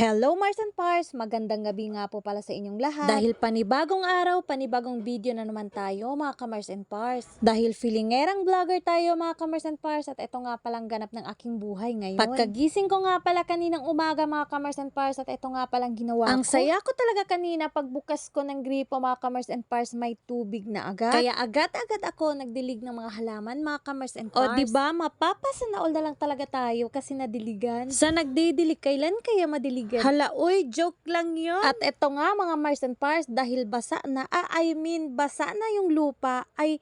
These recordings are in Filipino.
Hello Mars and Pars! Magandang gabi nga po pala sa inyong lahat. Dahil panibagong araw, panibagong video na naman tayo mga ka-Mars and Pars. Dahil feelingerang vlogger tayo mga ka-Mars and Pars at ito nga palang ganap ng aking buhay ngayon. Pagkagising ko nga pala kaninang umaga mga ka-Mars and Pars at ito nga palang ginawa Ang ko. saya ko talaga kanina pagbukas ko ng gripo mga ka-Mars and Pars may tubig na agad. Kaya agad-agad ako nagdilig ng mga halaman mga ka-Mars and Pars. O diba mapapasanaol na lang talaga tayo kasi nadiligan. Sa nagdidilig, kailan kaya madiligan? Hala, uy, joke lang yun. At eto nga mga Mars and Pars, dahil basa na, ah, I mean, basa na yung lupa, ay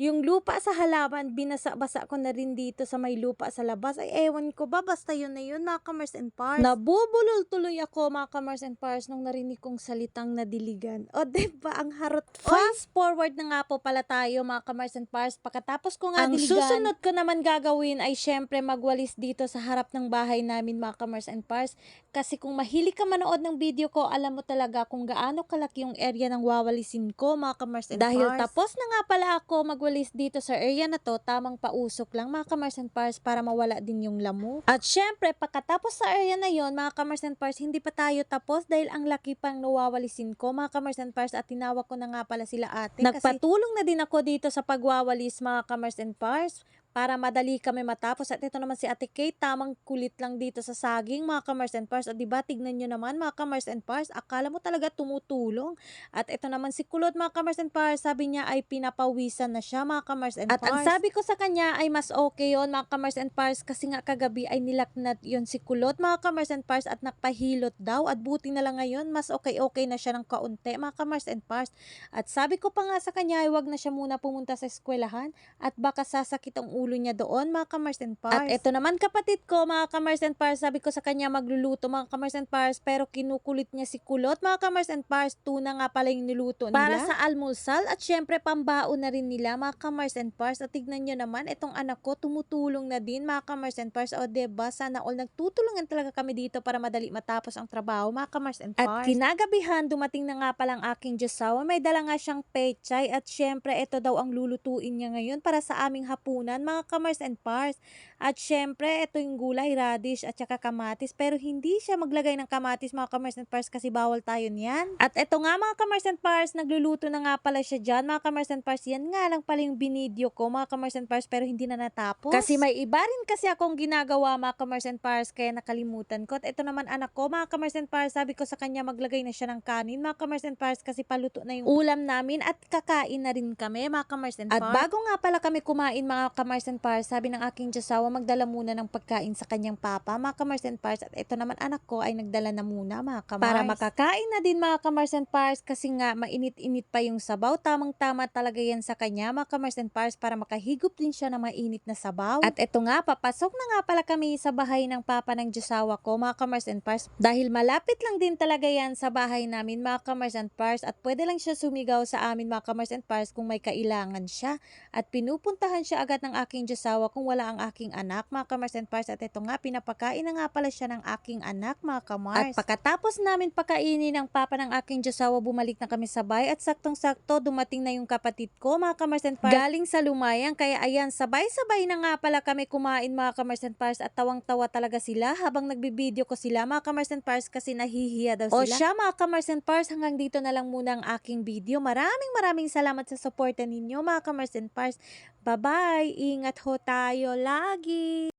yung lupa sa halaman, binasa-basa ko na rin dito sa may lupa sa labas. Ay, ewan ko ba, basta yun na yun, mga Kamars and Pars. Nabubulol tuloy ako, mga Kamars and Pars, nung narinig kong salitang nadiligan. O, diba, ang harot. Fast forward na nga po pala tayo, mga Kamars and Pars. Pagkatapos ko nga Ang diligan, susunod ko naman gagawin ay syempre magwalis dito sa harap ng bahay namin, mga Kamars and Pars. Kasi kung mahilig ka manood ng video ko, alam mo talaga kung gaano kalaki yung area ng wawalisin ko, mga Kamars and Dahil Pars. tapos na nga pala ako magwalis dito sa area na to, tamang pausok lang, mga Kamars and Pars, para mawala din yung lamok. At syempre, pagkatapos sa area na yon mga Kamars and Pars, hindi pa tayo tapos dahil ang laki pang nawawalisin ko, mga Kamars and Pars, at tinawag ko na nga pala sila ate. Nagpatulong na din ako dito sa pagwawalis, mga Kamars and Pars para madali kami matapos. At ito naman si Ate Kate, tamang kulit lang dito sa saging, mga kamars and pars. At diba, tignan nyo naman, mga kamars and pars, akala mo talaga tumutulong. At ito naman si Kulot, mga kamars and pars, sabi niya ay pinapawisan na siya, mga kamars and At pars. ang At sabi ko sa kanya ay mas okay yon mga kamars and pars, kasi nga kagabi ay nilaknat yon si Kulot, mga kamars and pars, at nakpahilot daw. At buti na lang ngayon, mas okay-okay na siya ng kaunti, mga kamars and pars. At sabi ko pa nga sa kanya ay wag na siya muna pumunta sa eskwelahan at baka sasakit ang ulo niya doon, mga kamars and pars. At ito naman kapatid ko, mga kamars and pars, sabi ko sa kanya magluluto, mga kamars and pars, pero kinukulit niya si Kulot, mga kamars and pars, tuna nga pala yung niluto nila. Para sa almusal at syempre pambaon na rin nila, mga kamars and pars. At tignan nyo naman, itong anak ko tumutulong na din, mga kamars and pars. O diba, sana all nagtutulungan talaga kami dito para madali matapos ang trabaho, mga kamars and pars. At kinagabihan, dumating na nga palang aking Diyosawa, may dala nga siyang pechay at syempre ito daw ang lulutuin niya ngayon para sa aming hapunan, mga kamars and pars. At syempre, ito yung gulay, radish at saka kamatis. Pero hindi siya maglagay ng kamatis mga kamars and pars kasi bawal tayo niyan. At ito nga mga kamars and pars, nagluluto na nga pala siya dyan. Mga kamars and pars, yan nga lang pala yung binidyo ko mga kamars and pars pero hindi na natapos. Kasi may iba rin kasi akong ginagawa mga kamars and pars kaya nakalimutan ko. At ito naman anak ko mga kamars and pars, sabi ko sa kanya maglagay na siya ng kanin mga kamars and pars kasi paluto na yung ulam namin at kakain na rin kami mga kamars and pars. At bago nga pala kami kumain mga kamars and pars, sabi ng aking Diyosawa magdala muna ng pagkain sa kanyang papa, mga kamars and pars. At ito naman anak ko ay nagdala na muna, mga kamars. Para makakain na din mga kamars and pars kasi nga mainit-init pa yung sabaw. Tamang-tama talaga yan sa kanya, mga kamars and pars, para makahigop din siya ng mainit na sabaw. At ito nga, papasok na nga pala kami sa bahay ng papa ng Diyosawa ko, mga kamars and pars. Dahil malapit lang din talaga yan sa bahay namin, mga kamars and pars. At pwede lang siya sumigaw sa amin, mga kamars and pars, kung may kailangan siya. At pinupuntahan siya agad ng aking Diyosawa kung wala ang aking anak, mga kamars and pars. At ito nga, pinapakain na nga pala siya ng aking anak, mga kamars. At pagkatapos namin pakainin ng papa ng aking Diyosawa, bumalik na kami sa bahay. At saktong-sakto, dumating na yung kapatid ko, mga kamars and pars. Galing sa lumayang, kaya ayan, sabay-sabay na nga pala kami kumain, mga kamars and pars. At tawang-tawa talaga sila habang nagbibideo ko sila, mga kamars and pars, kasi nahihiya daw sila. O siya, mga kamars and pars, hanggang dito na lang muna ang aking video. Maraming maraming salamat sa suporta ninyo, mga kamars and pars. Bye-bye! Ingat ho tayo lagi!